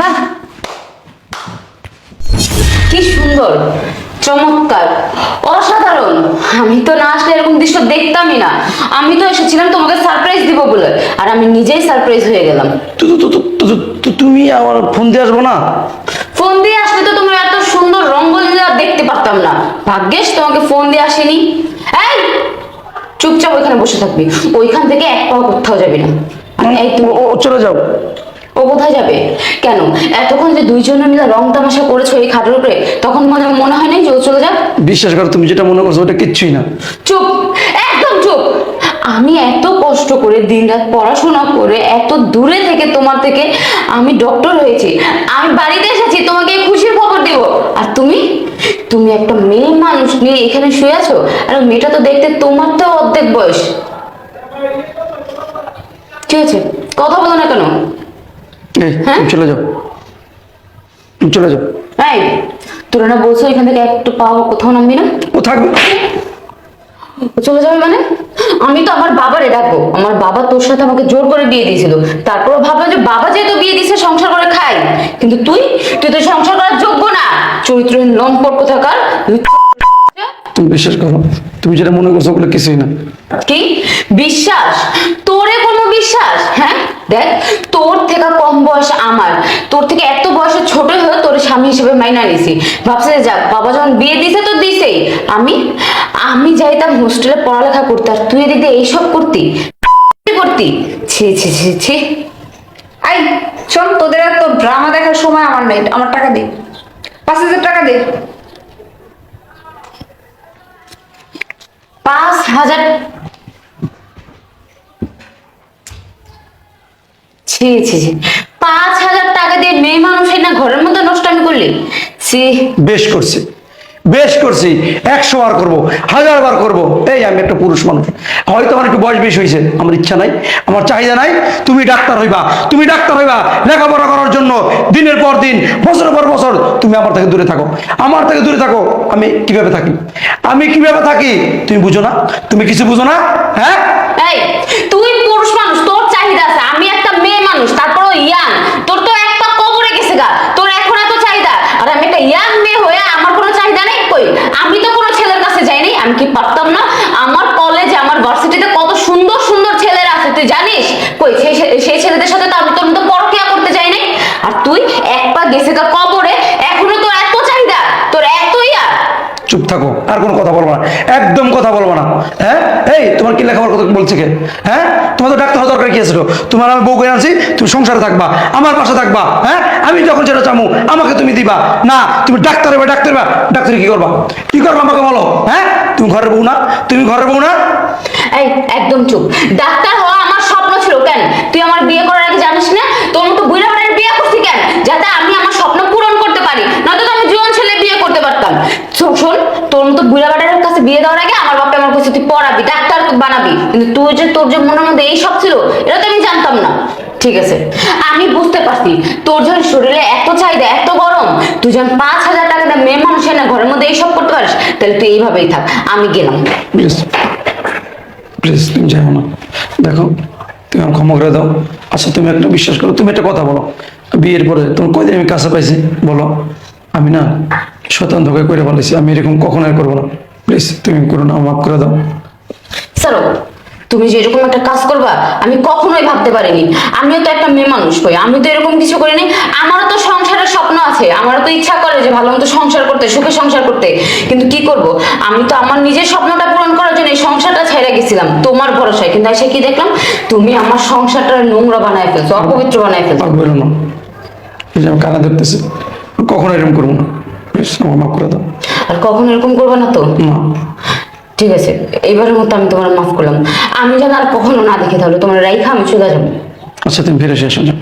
বাহ! অসাধারণ। আমি তো না আসলে এরকম দৃশ্য দেখতামই না। আমি তো এসেছিলাম তোমাকে সারপ্রাইজ দিব বলে আর আমি নিজেই সারপ্রাইজ হয়ে গেলাম। তুমি আমার ফোন দিয়ে আসব না? ফোন দিয়ে আসলে তো তোমার এত সুন্দর রঙ্গলীলা দেখতে পারতাম না। ভাগ্যেশ তোমাকে ফোন দিয়ে আসেনি? এই চুপচাপ ওইখানে বসে থাকবি। ওইখান থেকে এক পাও কোথাও যাবি না। আর এই তুমি ও ও, চলে যাও। ও কোথায় যাবে? কেন? এতক্ষণ যে দুইজনে মিলে রং তামাশা করেছ এই খাটের উপরে তখন মনে মনে হয় নাই যে ও চলে যাক? বিশ্বাস করো তুমি যেটা মনে করছ ওটা কিচ্ছুই না। চুপ! একদম চুপ! আমি এত কষ্ট করে দিনরাত পড়াশোনা করে এত দূরে থেকে তোমার থেকে আমি ডক্টর হয়েছি। আমি বাড়িতে এসেছি তোমাকে এই খুশির খবর দেব আর তুমি তুমি একটা মেয়ে মানুষ নিয়ে এখানে শুয়ে আছো? আর মেয়েটা তো দেখতে তোমার তো অর্ধেক বয়স। ঠিক আছে কথা বলো না কেন? হ্যাঁ? চলে যাও। চলে যাও। এই তোরা না বলছো এখান থেকে একটু পাওয়া কোথাও নামবি না? ও থাকবে। চলে যাবে মানে? আমি তো আমার বাবারে ডাকবো। আমার বাবা তোর সাথে আমাকে জোর করে বিয়ে দিয়েছিল। তারপর ভাবলাম যে বাবা যেহেতু বিয়ে দিয়েছে সংসার করে খাই। কিন্তু তুই তুই তো সংসার করার চরিত্রহীন লম্পট কোথাকার? তুমি বিশ্বাস করো তুমি যেটা মনে করছ ওগুলো কিছুই না। কি? বিশ্বাস? তোরে কোনো বিশ্বাস? হ্যাঁ? দেখ তোর থেকে কম বয়স আমার। তোর থেকে এত বয়সে ছোট হয়ে তোর স্বামী হিসেবে মাইনা নিছি ভাবছে যাক বাবা যখন বিয়ে দিছে তো দিছেই। আমি আমি যাইতাম হোস্টেলে পড়ালেখা করতে আর তুই এদিকে এইসব করতি? করতি? ছি ছি ছি ছি। আই শোন তোদের এত ড্রামা দেখার সময় আমার নেই আমার টাকা দে। পাঁচ হাজার টাকা দে। পাঁচ হাজার। ছি ছি ছি। পাঁচ হাজার টাকা দিয়ে মেয়ে মানুষের না ঘরের মধ্যে নষ্ট আমি করলি? ছি। বেশ করছি। বেশ করছি, একশো বার করব, হাজার বার করব। এই আমি একটা পুরুষ মানুষ। হয়তো আমার একটু বয়স বেশি হয়েছে, আমার ইচ্ছা নাই, আমার চাহিদা নাই, তুমি ডাক্তার হইবা, তুমি ডাক্তার হইবা, লেখাপড়া করার জন্য দিনের পর দিন, বছরের পর বছর তুমি আমার থেকে দূরে থাকো। আমার থেকে দূরে থাকো, আমি কীভাবে থাকি? আমি কীভাবে থাকি, তুমি বুঝো না? তুমি কিছু বুঝো না? হ্যাঁ? তুই পুরুষ মানুষ তোর চাহিদা আছে আমি একটা মেয়ে মানুষ তারপরও ইয়াং তোর তো এক পা কবরে গেছে গা তোর এখন এত চাহিদা আর আমি একটা ইয়াং মেয়ে হয়ে আমার কোনো চাহিদা নেই কই আমি তো কোনো ছেলের কাছে যাইনি আমি না, আমার কলেজে আমার ভার্সিটিতে কত সুন্দর সুন্দর ছেলেরা আছে, তুই জানিস? কই সেই ছেলেদের সাথে তো আমি তোর মতো পরকিয়া করতে চাই নাই? আর তুই এক পা গেছে কবরে এখনও তোর এত চাহিদা তোর এত ইয়া চুপ থাকো, আর কোনো কথা বলব না। একদম কথা বলব না। হ্যাঁ? এই, তোমার কি লেখাপড়ার কথা বলছে কে? হ্যাঁ? তোমার তো ডাক্তার হওয়ার দরকার কি আছে তোমার আমি বউ করে আনছি, তুমি সংসারে থাকবা, আমার পাশে থাকবা হ্যাঁ? আমি যখন যেটা চামু, আমাকে তুমি দিবা। না, তুমি ডাক্তার হবে ডাক্তার হবে ডাক্তারি কি করবা? কি করবা আমাকে বলো? হ্যাঁ? তুমি ঘরের বউ না? তুমি ঘরের বউ না? এই, একদম চুপ। ডাক্তার হওয়া আমার স্বপ্ন ছিল, কেন? তুই আমার বিয়ে করার আগে জানিস না? তোর মতো বুড়া হাড়ের বিয়ে করছি কেন যাতে আমি আমার স্বপ্ন পূরণ করতে পারি নয়তো তো আমি জোয়ান ছেলে বিয়ে করতে পারতাম শোন শোন তোর মতো বুড়া বাড়ার কাছে বিয়ে দেওয়ার আগে কাছে তুই পড়াবি, ডাক্তার বানাবি, কিন্তু তুই যে তোর যে মনের মধ্যে এই সব ছিল, এটা তো আমি জানতাম না। ঠিক আছে? আমি বুঝতে পারছি, তোর যখন শরীরে এত চাহিদা, এত গরম, তুই যখন পাঁচ হাজার টাকা দিয়ে মেয়ে মানুষের না, ঘরের মধ্যে এইসব করতে পারিস, তাহলে তুই এইভাবেই থাক, আমি গেলাম। প্লিজ তুমি যাও না। দেখো, তুমি আমার ক্ষমা করে দাও। আচ্ছা তুমি একটা বিশ্বাস করো, তুমি একটা কথা বলো। বিয়ের পরে তোমার কয়দিন আমি কাছে পাইছি? বলো। আমি না ধোকা করে বলেছি আমি এরকম কখন আর করব না। প্লিজ তুমি করো না মাফ করে দাও। তুমি যে এরকম একটা কাজ করবা আমি কখনোই ভাবতে পারিনি। আমিও তো একটা মেয়ে মানুষ হই আমি তো এরকম কিছু করিনি। আমারও তো সংসারের স্বপ্ন আছে আমারও তো ইচ্ছা করে যে ভালো মতো সংসার করতে সুখে সংসার করতে। কিন্তু কি করব? আমি তো আমার নিজের স্বপ্নটা পূরণ করার জন্য এই সংসারটা ছেড়ে গেছিলাম তোমার ভরসায়। কিন্তু এসে কি দেখলাম? তুমি আমার সংসারটা নোংরা বানায় ফেলছো অপবিত্র বানায় ফেলছো। আর বলো না এই যে আমি কানা ধরতেছি কখনো এরকম করব না। আমার মাফ করে দাও। আর কখনো এরকম করবে না তো? না। ঠিক আছে এবারের মতো আমি তোমার মাফ করলাম। আমি যেন আর কখনো না দেখি তাহলে তোমার রাইখা আমি চলে যাব। আচ্ছা তুমি ফিরে এসে যাও।